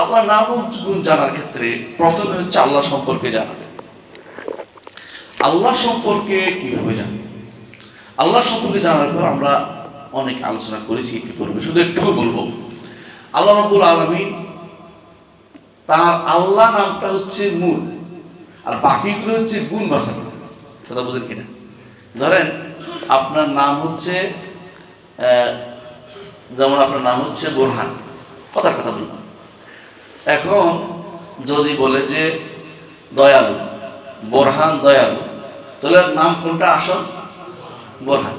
আল্লাহ নাম গুণ জানার ক্ষেত্রে প্রথমে হচ্ছে আল্লাহ সম্পর্কে জানা আল্লাহ সম্পর্কে কীভাবে জানবে? আল্লাহ সম্পর্কে জানার পর আমরা অনেক আলোচনা করেছি ইতিপূর্বে, শুধু একটু বলব। আল্লাহ রব্বুল আলমিন তার আল্লাহ নামটা হচ্ছে মূল আর বাকিগুলো হচ্ছে গুণ বাসা কথা বুঝেন কিনা? ধরেন, আপনার নাম হচ্ছে যেমন আপনার নাম হচ্ছে বোরহান, কথার কথা বললাম এখন যদি বলে যে দয়ালু, বোরহান দয়ালু, তাহলে নাম কোনটা? আসল? বোরহান।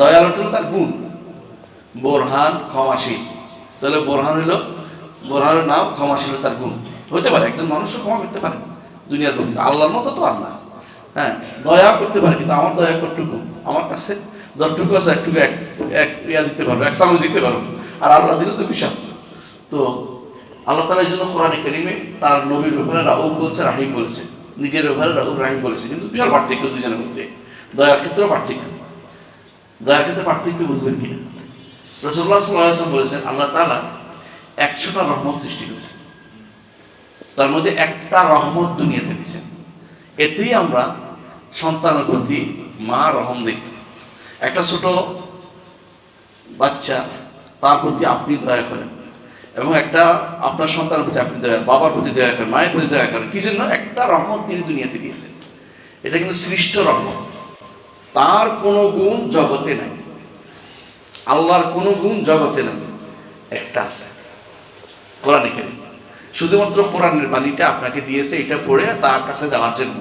দয়ালু হলো তার গুণ। বোরহান ক্ষমাশীল। তাহলে বোরহান হইল বোরহানের নাম ক্ষমাশীল তার গুণ। হতে পারে, একজন মানুষও ক্ষমা করতে পারে, দুনিয়ার লোক। আল্লাহর মতো তো আল্লাহ হ্যাঁ দয়া করতে পারে, কিন্তু আমার দয়া কতটুকু? আমার কাছে যতটুকু আছে একটুকু এক এক ইয়া দিতে পারব এক চামচ দিতে পারব আর আল্লাহ দিলে তো বিশাল। তো আল্লাহ তালা এই জন্য কোরআনে করিমে তার নবীর ব্যাপারে রাহুল বলছে, রাহিম বলেছে। নিজের ব্যাপারে রাহুল রাহিম বলেছে। কিন্তু বিশাল পার্থক্য দুজনের মধ্যে। দয়ার ক্ষেত্রেও পার্থক্য। দয়ার ক্ষেত্রে পার্থক্য বুঝবেন কিনা? রসুল্লাহ সাল্লাম বলেছেন, আল্লাহ তালা একশোটা রহমত সৃষ্টি করেছেন। তার মধ্যে একটা রহমত দুনিয়াতে দিয়েছেন। এতেই আমরা সন্তানের প্রতি মা রহম দিই একটা ছোট বাচ্চা, তার প্রতি আপনি দয়া করেন। এবং একটা আপনার সন্তানের প্রতি আপনি দয়া, বাবার প্রতি দয়া করেন, মায়ের প্রতি দয়া করেন, কি জন্য? একটা রহমত তিনি দুনিয়াতে দিয়েছেন। এটা কিন্তু সৃষ্ট রহমত। তার কোনো গুণ জগতে নাই। আল্লাহর কোনো গুণ জগতে নাই। একটা আছে। কোরআনে কেন শুধুমাত্র কোরআনের বাণীটা আপনাকে দিয়েছে, এটা পড়ে তার কাছে যাওয়ার জন্য।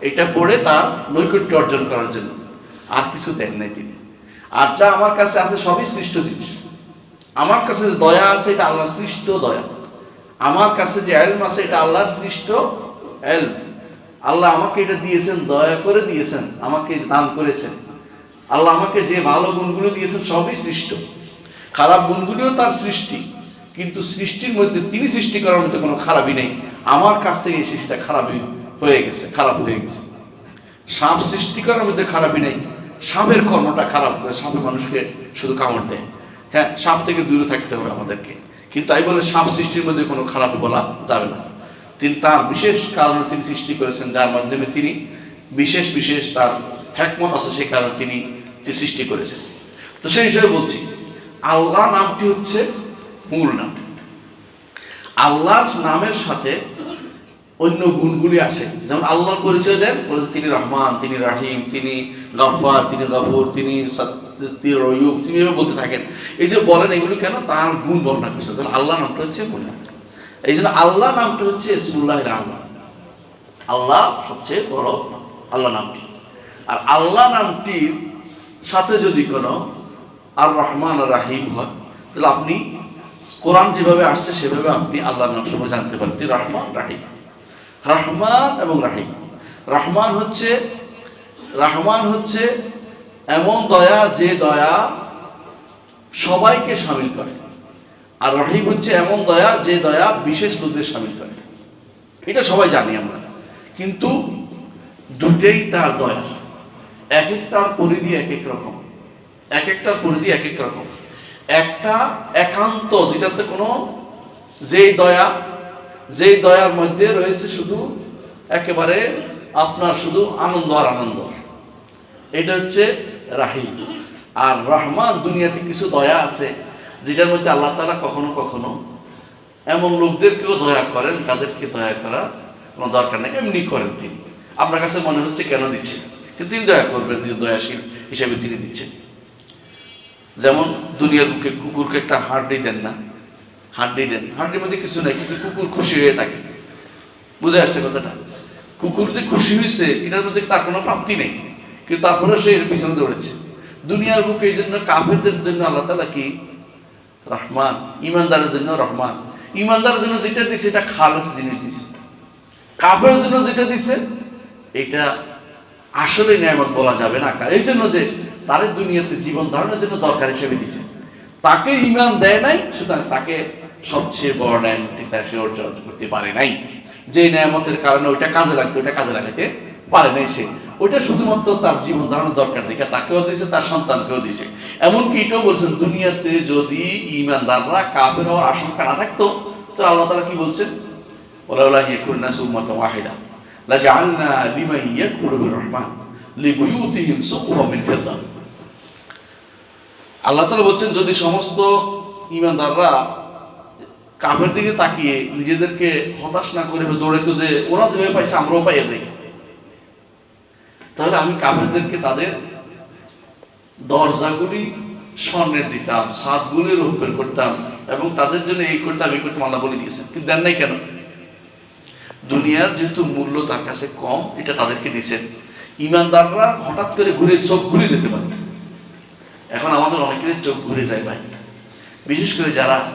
এটা পড়ে তার নৈকট্য অর্জন করার জন্য। আর কিছু দেন নাই তিনি। আর যা আমার কাছে আছে, সবই সৃষ্ট জিনিস। আমার কাছে দয়া আছে, এটা আল্লাহর সৃষ্ট দয়া। আমার কাছে যে এলম আছে, এটা আল্লাহর সৃষ্ট এলম। আল্লাহ আমাকে এটা দিয়েছেন, দয়া করে দিয়েছেন, আমাকে দান করেছেন। আল্লাহ আমাকে যে ভালো গুণগুলো দিয়েছেন, সবই সৃষ্ট। খারাপ গুণগুলিও তার সৃষ্টি। কিন্তু সৃষ্টির মধ্যে তিনি সৃষ্টি করার মধ্যে কোনো খারাপই নেই। আমার কাছ থেকে এসে সেটা খারাপই হয়ে গেছে, খারাপ হয়ে গেছে। সাপ সৃষ্টি করার মধ্যে খারাপই নেই। সাপের কর্মটা খারাপ করে সাপে মানুষকে শুধু কামড় দেয়। হ্যাঁ সাপ থেকে দূরে থাকতে হবে আমাদেরকে। কিন্তু তাই বলে সাপ সৃষ্টির মধ্যে কোনো খারাপ বলা যাবে না। তিনি তার বিশেষ কারণে তিনি সৃষ্টি করেছেন, যার মাধ্যমে তিনি বিশেষ বিশেষ তার হ্যাকমত আছে, সেই কারণে তিনি সৃষ্টি করেছেন। তো সেই হিসেবে বলছি, আল্লাহ নামটি হচ্ছে মূল নাম। আল্লাহর নামের সাথে অন্য গুণগুলি আসে যেমন আল্লাহর পরিচয় দেন বলেছে তিনি রহমান, তিনি রাহিম, তিনি গফার তিনি গফুর, তিনি সত্যির রয়ুব তিনি এভাবে বলতে থাকেন। এই যে বলেন এগুলি কেন? তার গুণ বর্ণনা করছে তাহলে আল্লাহ নামটা হচ্ছে মূল এই জন্য আল্লাহ নামটা হচ্ছে ইসমুল্লাহ আল্লাহ আল্লাহ সবচেয়ে বড় আল্লাহ নামটি। আর আল্লাহ নামটির সাথে যদি কোনো আর রহমান আর রাহিম হয়, তাহলে আপনি কোরআন যেভাবে আসছে, সেভাবে আপনি আল্লাহর নাম সময় জানতে পারেন। রহমান, রাহিম। রহমান এবং রাহিম। রহমান হচ্ছে রহমান হচ্ছে এমন দয়া যে দয়া সবাইকে সামিল করে। আর রহিম হচ্ছে এমন দয়া যে দয়া বিশেষ লোকদের সামিল করে। এটা সবাই জানি আমরা। কিন্তু দুটেই তার দয়া। এক একটার পরিধি এক এক রকম। এক একটার পরিধি এক এক রকম। একটা একান্ত, যেটাতে কোনো যেই দয়া, যেই দয়ার মধ্যে রয়েছে শুধু একেবারে আপনার শুধু আনন্দ আর আনন্দ। এটা হচ্ছে রাহিম। আর রহমান দুনিয়াতে কিছু দয়া আছে, যেটার মধ্যে আল্লাহ তালা কখনো কখনো এমন লোকদেরকেও দয়া করেন যাদেরকে দয়া করা কোনো দরকার নেই। এমনি করেন তিনি। আপনার কাছে মনে হচ্ছে কেন দিচ্ছেন? কিন্তু তিনি দয়া করবেন দয়াশীল হিসেবে তিনি দিচ্ছেন। যেমন দুনিয়ার বুকে কুকুরকে একটা হাড্ডি দেন না, হাড্ডি দেন। হাড্ডির মধ্যে কিছু নাই, কিন্তু কুকুর খুশি হয়ে থাকে। বুঝে আসছে কথাটা? কুকুর যে খুশি হয়েছে এটার মধ্যে তার কোনো প্রাপ্তি নেই। কিন্তু তারপরে সে এর পিছনে দৌড়েছে। দুনিয়ার বুকে এই জন্য কাফেরদের জন্য আল্লাহ তালা কি? রহমান। ইমানদারের জন্য রহমান। ইমানদারের জন্য যেটা দিছে, এটা খালাস জিনিস দিছে। কাফের জন্য যেটা দিছে, এটা আসলে নিয়ামত বলা যাবে না। এই জন্য যে তার দুনিয়াতে জীবন ধারণের জন্য দরকার হিসেবে দিছে। তাকে ইমান দেয় নাই, সুতরাং তাকে সবচেয়ে বড় ন্যায়মতটি তার সে অর্জন করতে পারে নাই। যে নিয়ামতের কারণে ওইটা কাজে লাগতো, ওইটা কাজে লাগাইতে পারে নাই সে। ওইটা শুধুমাত্র তার জীবন ধারণের দরকার, দেখে তাকেও দিয়েছে তার সন্তানকেও দিয়েছে এমনকি এটাও বলছেন, দুনিয়াতে যদি ইমানদাররা কাফের হওয়ার আশঙ্কা না থাকতো, তো আল্লাহ তাআলা কি বলছেন? ওলাউলা ইয়াকুন নাসু উম্মাতান ওয়াহিদা আল্লাহ তাআলা বলছেন, যদি সমস্ত ঈমানদাররা কাফের দিকে তাকিয়ে নিজেদেরকে হতাশ না করে দৌড়াইতো যে, ওরা যেভাবে পাইছে, আমরাও পাইয়ে যাই। তাহলে আমি কাফেরদেরকে তাদের দরজাগুলি স্বর্ণের দিতাম সাতগুলি রূপের করতাম এবং তাদের জন্য এই করতাম এই করতাম আল্লাহ বলে দিয়েছেন। কিন্তু দেন নাই কেন? দুনিয়ার যেহেতু মূল্য তার কাছে কম, এটা তাদেরকে দিয়েছেন। ইমানদাররা হঠাৎ করে ঘুরে চোখ ঘুরে যেতে পারে। এখন আমাদের অনেকের চোখ ঘুরে যায় ভাই। বিশেষ করে যারা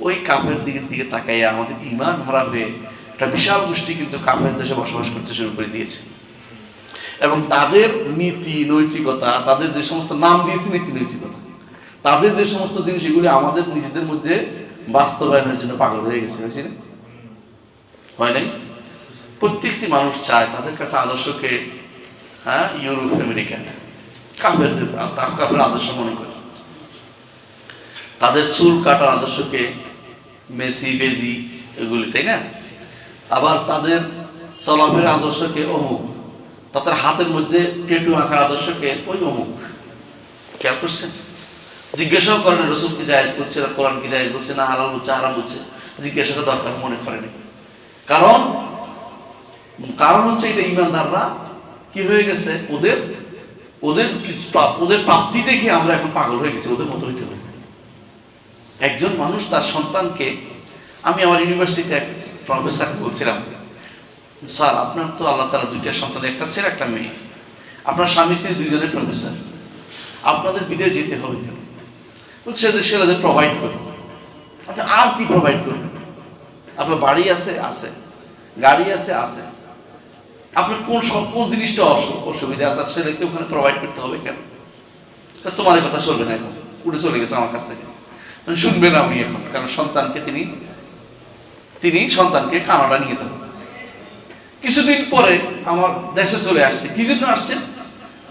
ওই কাফের দিকের দিকে তাকাইয়া আমাদের ইমান হারা হয়ে একটা বিশাল গোষ্ঠী কিন্তু কাফের দেশে বসবাস করতে শুরু করে দিয়েছে। এবং তাদের নীতি নৈতিকতা, তাদের যে সমস্ত নাম দিয়েছে নীতি নৈতিকতা, তাদের যে সমস্ত জিনিস, এগুলি আমাদের নিজেদের মধ্যে বাস্তবায়নের জন্য পাগল হয়ে গেছে, হয়েছে হয় নাই? প্রত্যেকটি মানুষ চায় তাদের কাছে আদর্শকে হ্যাঁ ইউরোপ আমেরিকা কাপেরদের কাপের আদর্শ মনে করে। তাদের চুল কাটার আদর্শকে মেসি, বেজি, এগুলি, তাই না? আবার তাদের চলাফেরা আদর্শকে অমুক তাদের হাতের মধ্যে টেটু আঁকার আদর্শকে ওই অমুক। খেয়াল করছেন? জিজ্ঞাসাও করেন রসুল কি জায়েজ করছে না, কোরআন কি জায়েজ করছে না, হালাল হচ্ছে, হারাম হচ্ছে? জিজ্ঞাসা দরকার মনে করেনি। কারণ কারণ হচ্ছে এটা ইমানদাররা কি হয়ে গেছে? ওদের ওদের ওদের প্রাপ্তি দেখে আমরা এখন পাগল হয়ে গেছি, ওদের মতো হইতে হবে। একজন মানুষ তার সন্তানকে, আমি আমার ইউনিভার্সিটিতে এক প্রফেসরকে বলছিলাম স্যার, আপনার তো আল্লাহ তালা দুইটা সন্তান, একটা ছেলে, একটা মেয়ে। আপনার স্বামী, স্ত্রী দুইজনের প্রফেসর আপনাদের বিদেশ যেতে হবে কেন? বলছে যে ছেলেদের প্রোভাইড করুন। আপনি আর কি প্রোভাইড করবেন আপনার বাড়ি আছে? আছে। গাড়ি আছে? আছে। আপনার কোন কোন জিনিসটা অসু- অসুবিধা আছে? আর ছেলেকে ওখানে প্রোভাইড করতে হবে কেন? তোমার কথা চলবে না এখন। উঠে চলে গেছে আমার কাছ থেকে। মানে শুনবেন আপনি এখন, কারণ সন্তানকে তিনি তিনি সন্তানকে কানাডা নিয়ে যাবেন। কিছুদিন পরে আমার দেশে চলে আসছে। কি জন্য আসছে?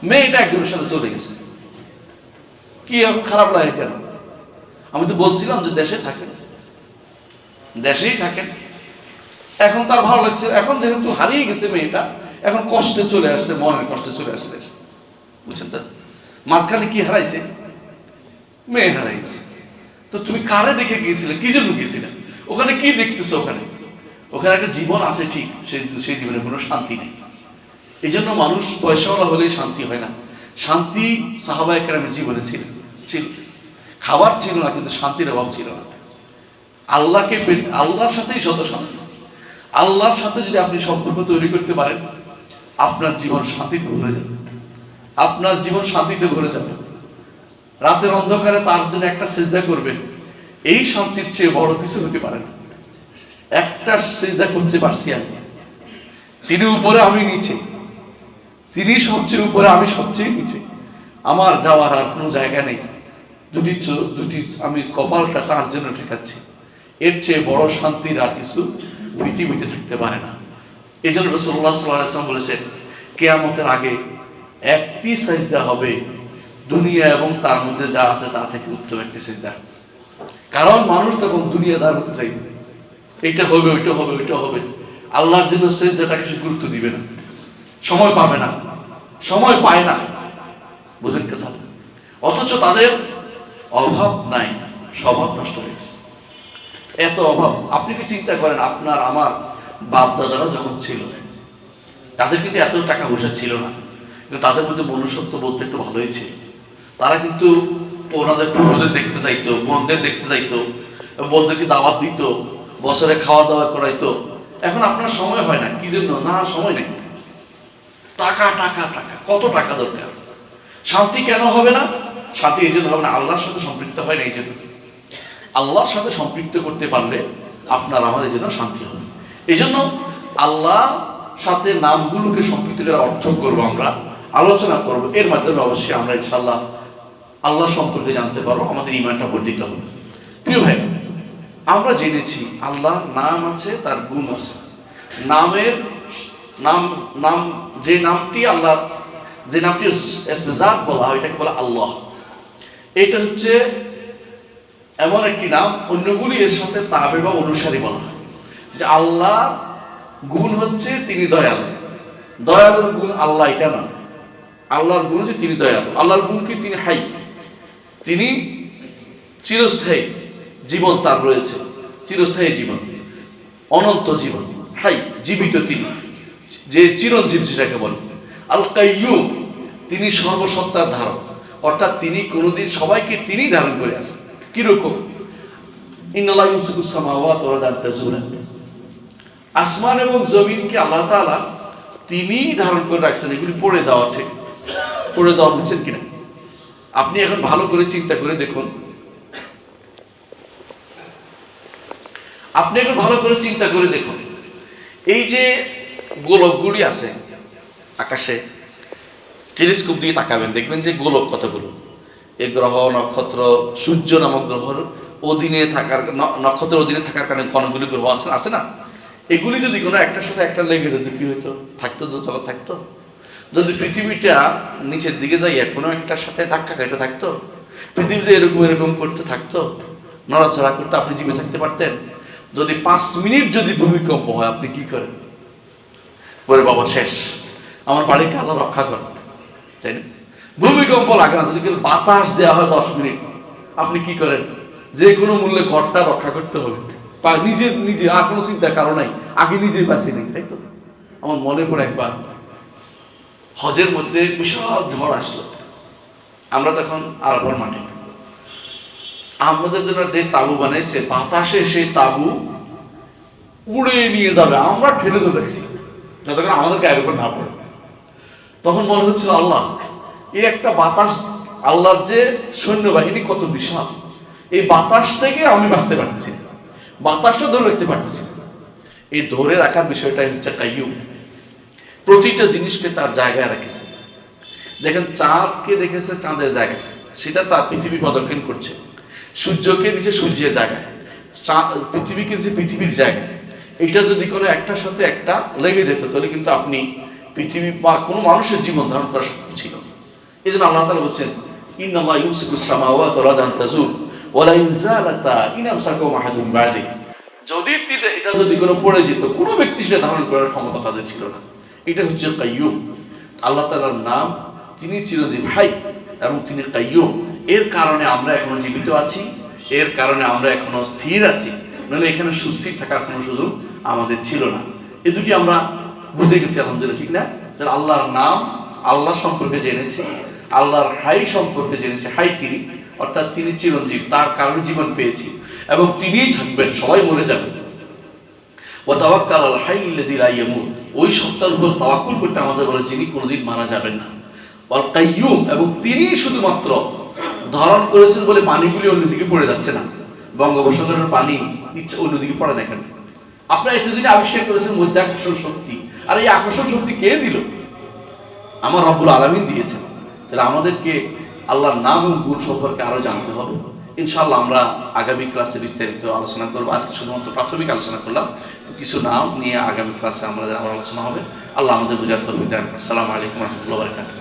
মেয়েটা একজনের সাথে চলে গেছে। কি এখন খারাপ লাগে কেন? আমি তো বলছিলাম যে দেশে থাকেন। দেশেই থাকেন। এখন তার ভালো লাগছে। এখন যেহেতু হারিয়ে গেছে মেয়েটা, এখন কষ্টে চলে আসছে, মনের কষ্টে চলে আসছে দেশে। বুঝছেন তো? মাঝখানে কি হারাইছে? মেয়ে হারাইছে। তো তুমি কারে দেখে গিয়েছিলে? কি জন্য গিয়েছিলে? ওখানে কি দেখতেছো ওখানে? ওখানে একটা জীবন আছে ঠিক, সেই সেই জীবনে কোনো শান্তি নেই। এই জন্য মানুষ পয়সাওয়ালা হলেই শান্তি হয় না। শান্তি সাহাবায় কেরামের জীবনে ছিল ছিল। খাবার ছিল না, কিন্তু শান্তির অভাব ছিল না। আল্লাহকে আল্লাহর সাথেই যত শান্তি। আল্লাহর সাথে যদি আপনি সম্পর্ক তৈরি করতে পারেন, আপনার জীবন শান্তিতে ভরে যাবে। আপনার জীবন শান্তিতে ভরে যাবে। রাতের অন্ধকারে তার জন্য একটা সেজদা করবেন, এই শান্তির চেয়ে বড় কিছু হতে পারে না। একটা সেজদা করতে পারছি আমি। তিনি উপরে, আমি নিচে। তিনি সবচেয়ে উপরে, আমি সবচেয়ে নিচে। আমার যাওয়ার আর কোনো জায়গা নেই। দুটি দুটি, আমি কপালটা তার জন্য ঠেকাচ্ছি। এর চেয়ে বড় শান্তির আর কিছু পৃথিবীতে থাকতে পারে না। এই জন্য রসুল্লাহ সাল্লাম বলেছেন, কেয়ামতের আগে একটি সাজদা হবে দুনিয়া এবং তার মধ্যে যা আছে তা থেকে উত্তম একটি সাজদা। কারণ মানুষ তখন দুনিয়াদার হতে চাইবে। এইটা হবে, ওইটা হবে ওইটা হবে। আল্লাহর জন্য সেজদাটা কিছু গুরুত্ব দিবে না। সময় পাবে না। সময় পায় না। বুঝেন কথা? অথচ তাদের অভাব নাই, স্বভাব নষ্ট হয়ে গেছে। এত অভাব। আপনি কি চিন্তা করেন, আপনার, আমার বাপ দাদারা যখন ছিল, তাদের কিন্তু এত টাকা পয়সা ছিল না। কিন্তু তাদের মধ্যে মনুষ্যত্ব বলতে একটু ভালোই ছিল। তারা কিন্তু ওনাদের পুরোদের দেখতে চাইতো বোনদের দেখতে যাইতো বোনদেরকে দাওয়াত দিত। বছরে খাওয়া দাওয়া করাইতো এখন আপনার সময় হয় না, কি জন্য? না, সময় নেই। টাকা টাকা টাকা, কত টাকা দরকার? শান্তি কেন হবে না? শান্তি এই জন্য হবে না, আল্লাহর সাথে সম্পৃক্ত হয় না এই জন্য। আল্লাহর সাথে সম্পৃক্ত করতে পারলে আপনার আমাদের জন্য শান্তি হবে। এই জন্য আল্লাহ সাথে নামগুলোকে সম্পৃক্ত করে অর্থ করব আমরা, আলোচনা করব। এর মাধ্যমে অবশ্যই আমরা ইনশাল্লাহ আল্লাহ সম্পর্কে জানতে পারব, আমাদের ইমানটা বর্ধিত হবে। প্রিয় ভাই আমরা জেনেছি আল্লাহর নাম আছে, তার গুণ আছে। নামের নাম নাম, যে নামটি আল্লাহ, যে নামটি এসমেজাত বলা হয়, এটাকে বলা আল্লাহ। এটা হচ্ছে এমন একটি নাম, অন্যগুলি এর সাথে তাবে বা অনুসারী বলা যে আল্লাহ গুণ হচ্ছে তিনি দয়ালু। দয়ালুর গুণ আল্লাহ, এটা না। আল্লাহর গুণ হচ্ছে তিনি দয়ালু। আল্লাহর গুণ কি? তিনি হাই। তিনি চিরস্থায়ী। জীবন তার রয়েছে, চিরস্থায়ী জীবন, অনন্ত জীবন। হাই, জীবিত তিনি। যে চিরঞ্জীব যেটাকে বলে। আল কাইয়ুম তিনি সর্বসত্তার ধারক। অর্থাৎ তিনি কোনোদিন, সবাইকে তিনি ধারণ করে আসেন কীরকম? ইন্নাল্লাহ ইউসুফুস সামাওয়াত ওয়াল আরদ তাজুরা আসমান এবং জমিনকে আল্লাহ তাআলা তিনিই ধারণ করে রাখছেন। এগুলি পড়ে দেওয়া আছে। পড়ে দেওয়া বুঝছেন কিনা? আপনি এখন ভালো করে চিন্তা করে দেখুন। আপনি এখন ভালো করে চিন্তা করে দেখুন। এই যে গোলকগুলি আছে আকাশে, টেলিস্কোপ দিয়ে তাকাবেন, দেখবেন যে গোলক কতগুলো। এ গ্রহ, নক্ষত্র, সূর্য নামক গ্রহর অধীনে থাকার নক্ষত্রের অধীনে থাকার কারণে কণগুলি গ্রহ আছে আছে না? এগুলি যদি কোনো একটার সাথে একটা লেগে যেত, কি হইতো? থাকতো, জগৎ থাকতো? যদি পৃথিবীটা নিচের দিকে যাইয়া কোনো একটার সাথে ধাক্কা খাইতে থাকতো? পৃথিবীতে এরকম এরকম করতে থাকতো? নড়াচড়া করতে আপনি জীবিত থাকতে পারতেন? যদি পাঁচ মিনিট যদি ভূমিকম্প হয়, আপনি কি করেন? বলে, বাবা, শেষ। আমার বাড়িকে আল্লাহ রক্ষা করেন। তাই না? ভূমিকম্প লাগে না। যদি বাতাস দেওয়া হয় দশ মিনিট, আপনি কি করেন? যে কোনো মূল্যে ঘরটা রক্ষা করতে হবে। নিজে নিজে, আর কোনো চিন্তার কারণ নাই। আগে নিজে বাঁচি নেই, তাই তো? আমার মনে পড়ে একবার, হজের মধ্যে বিশাল ঝড় আসলো। আমরা তখন আরবর মাঠে। আমাদের জন্য যে তাবু বানাইছে, বাতাসে সেই তাবু উড়ে নিয়ে যাবে। আমরা ঠেলে তো দেখছি। যতক্ষণ আমাদের গায়ের উপর না পড়ে। তখন মনে হচ্ছিল আল্লাহ, এই একটা বাতাস আল্লাহর যে সৈন্যবাহিনী কত বিশাল। এই বাতাস থেকে আমি বাঁচতে পারতেছি। বাতাসটা ধরে রাখতে পারতেছি এই ধরে রাখার বিষয়টাই হচ্ছে কাইয়ুম। প্রতিটা জিনিসকে তার জায়গায় রেখেছে। দেখেন, চাঁদকে দেখেছে চাঁদের জায়গায়। সেটা চাঁদ পৃথিবী প্রদক্ষিণ করছে। সূর্যকে দিছে সূর্যের জায়গায় পৃথিবীকে দিছে পৃথিবীর জায়গায় এটা যদি কোনো একটার সাথে একটা লেগে যেত, তাহলে কিন্তু আপনি পৃথিবী বা কোনো মানুষের জীবন ধারণ করা সম্ভব ছিল এই জন্য আল্লাহ তালা বলছেন ইন্নাল্লাহ ইউসিকুস সামাওয়াত ওয়াল আরদ আন তাজুল ওয়ালা ইন জালাতা ইন আমসাকুহুম আহাদুম যদি এটা যদি কোনো পড়ে যেত, কোনো ব্যক্তি সেটা ধারণ করার ক্ষমতা তাদের ছিল না। এটা হচ্ছে কাইয়ুম। আল্লাহ তাআলার নাম, তিনি চিরঞ্জীব হাই এবং তিনি কাইয়ুম। এর কারণে আমরা এখনও জীবিত আছি, এর কারণে আমরা এখনও স্থির আছি। নাহলে এখানে সুস্থির থাকার কোনো সুযোগ আমাদের ছিল না। এ দুটি আমরা বুঝে গেছি, আলহামদুলিল্লাহ, ঠিক না? তাহলে আল্লাহর নাম আল্লাহ সম্পর্কে জেনেছি, আল্লাহর হাই সম্পর্কে জেনেছি, হাই তিনি, অর্থাৎ তিনি চিরঞ্জীব, তার কারণে জীবন পেয়েছি। এবং তিনিই থাকবেন, সবাই মরে যাবেন ও তাওয়াক্কাল আল হাই আল্লাযী লা ইয়ামুত। ওই সত্তার উপর তাওয়াক্কুল করতে আমাদের বলে যিনি কোনোদিন মারা যাবেন না। ওয়াল কাইয়ুম এবং তিনিই শুধুমাত্র ধারণ করেছেন বলে পানিগুলি অন্যদিকে পড়ে যাচ্ছে না। বঙ্গোপসাগরের পানি ইচ্ছে অন্যদিকে পড়ে দেখেন আপনারা এতদিন আবিষ্কার করেছেন মধ্যে আকর্ষণ শক্তি। আর এই আকর্ষণ শক্তি কে দিল? আমার রব্বুল আলমিন দিয়েছেন। তাহলে আমাদেরকে আল্লাহর নাম এবং গুণ সম্পর্কে আরও জানতে হবে। ইনশাল্লাহ আমরা আগামী ক্লাসে বিস্তারিত আলোচনা করব। আজকে শুধুমাত্র প্রাথমিক আলোচনা করলাম। কিছু নাম নিয়ে আগামী ক্লাসে আমাদের আবার আলোচনা হবে। আল্লাহ আমাদের বুঝার তরফ দেন আসসালামু আলাইকুম রহমতুল্লাহ বারকাতুহ।